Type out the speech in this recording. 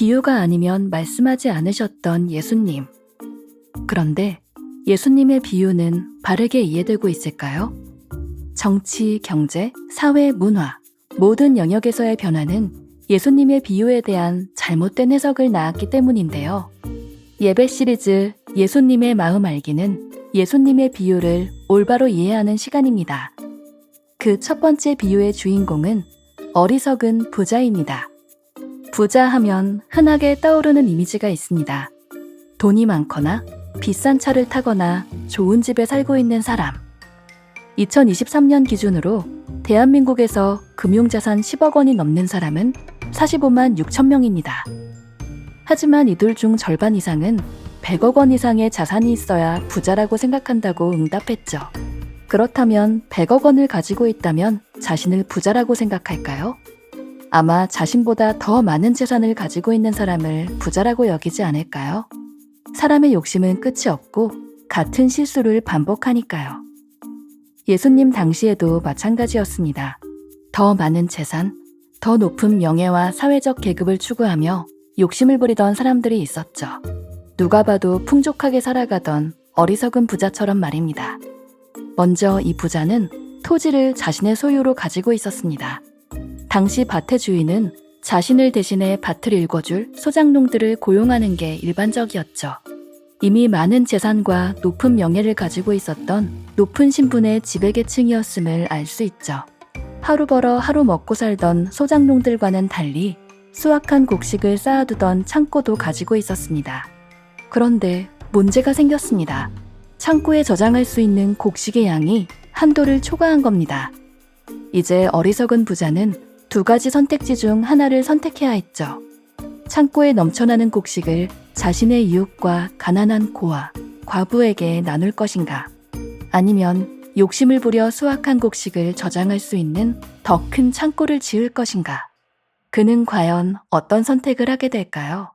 비유가 아니면 말씀하지 않으셨던 예수님. 그런데 예수님의 비유는 바르게 이해되고 있을까요? 정치, 경제, 사회, 문화, 모든 영역에서의 변화는 예수님의 비유에 대한 잘못된 해석을 낳았기 때문인데요. 예배 시리즈 예수님의 마음 알기는 예수님의 비유를 올바로 이해하는 시간입니다. 그 첫 번째 비유의 주인공은 어리석은 부자입니다. 부자 하면 흔하게 떠오르는 이미지가 있습니다. 돈이 많거나 비싼 차를 타거나 좋은 집에 살고 있는 사람. 2023년 기준으로 대한민국에서 금융자산 10억 원이 넘는 사람은 45만 6천 명입니다. 하지만 이들 중 절반 이상은 100억 원 이상의 자산이 있어야 부자라고 생각한다고 응답했죠. 그렇다면 100억 원을 가지고 있다면 자신을 부자라고 생각할까요? 아마 자신보다 더 많은 재산을 가지고 있는 사람을 부자라고 여기지 않을까요? 사람의 욕심은 끝이 없고 같은 실수를 반복하니까요. 예수님 당시에도 마찬가지였습니다. 더 많은 재산, 더 높은 명예와 사회적 계급을 추구하며 욕심을 부리던 사람들이 있었죠. 누가 봐도 풍족하게 살아가던 어리석은 부자처럼 말입니다. 먼저 이 부자는 토지를 자신의 소유로 가지고 있었습니다. 당시 밭의 주인은 자신을 대신해 밭을 일궈줄 소장농들을 고용하는 게 일반적이었죠. 이미 많은 재산과 높은 명예를 가지고 있었던 높은 신분의 지배계층이었음을 알 수 있죠. 하루 벌어 하루 먹고 살던 소장농들과는 달리 수확한 곡식을 쌓아두던 창고도 가지고 있었습니다. 그런데 문제가 생겼습니다. 창고에 저장할 수 있는 곡식의 양이 한도를 초과한 겁니다. 이제 어리석은 부자는 두 가지 선택지 중 하나를 선택해야 했죠. 창고에 넘쳐나는 곡식을 자신의 이웃과 가난한 고아, 과부에게 나눌 것인가? 아니면 욕심을 부려 수확한 곡식을 저장할 수 있는 더 큰 창고를 지을 것인가? 그는 과연 어떤 선택을 하게 될까요?